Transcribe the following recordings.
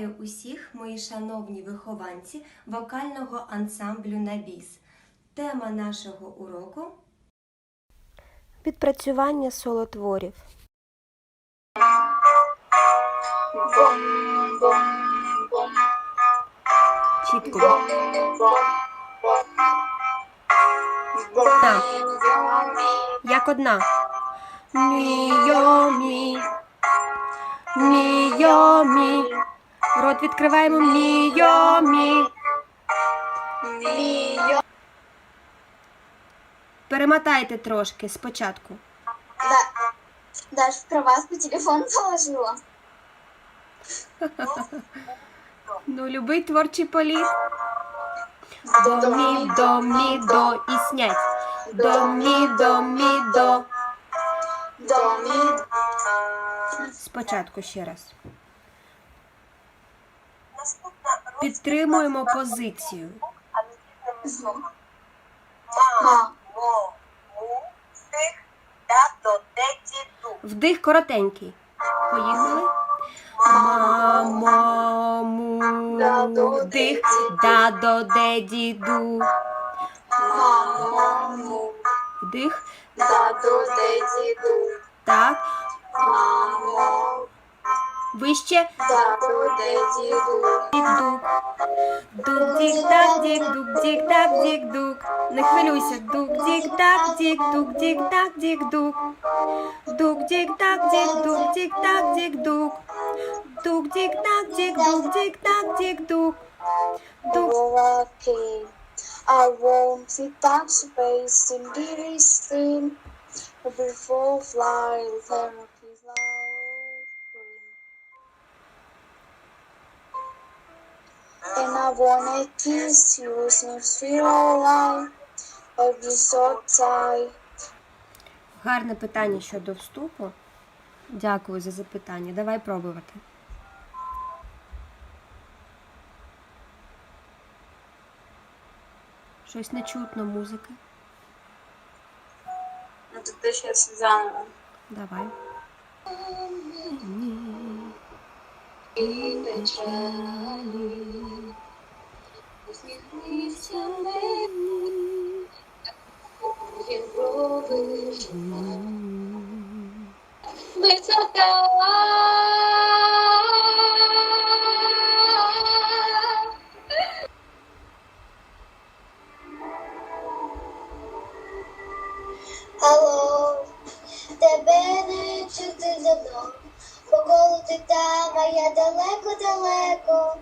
усіх, мої шановні вихованці вокального ансамблю на біс. Тема нашого уроку Відпрацювання солотворів. Чітко. Одна. Як одна. Мі-йо-мі. Мі-йо-мі. Рот відкриваємо. Мі-йо-мі. Перемотайте трошки спочатку. Да. Даже про вас по телефону положила. Ну, любий творчий політ. До, мі, до, мі, до і снять. До, мі, до, мі, до. До, мі. Спочатку ще раз. Підтримуємо позицію. Вдих коротенький. Поїхали. Мамо, му, вдих, да, до, де, діду. Мамо. Вдих, Даду, де діду. так. Вище. Дік-дук. Дук-дік-так, дік-дук, дік-так, дік-дук. Не хвилюйся. Дук-дік-так, дік-дук, дік-так, дік-дук. Дук-дік-так, дік-дук, дік-так, дік-дук. Дук-дік-так, дік-дук, дік-так, дік-дук. Дук. I won't see touch space in beauty stream. Before fly, therapy loud wanna kiss you since feel alive. I'll be so. Гарне питання щодо вступу. Дякую за запитання. Давай пробувати. Щось не чутно музики. Ну, тогда сейчас заново. Давай. Висока. Висота Алло, тебе не чути давно, по колу ти там, а я далеко-далеко,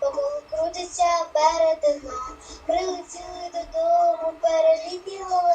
по колу крутиться передина, прилетіли додому, перелітіло.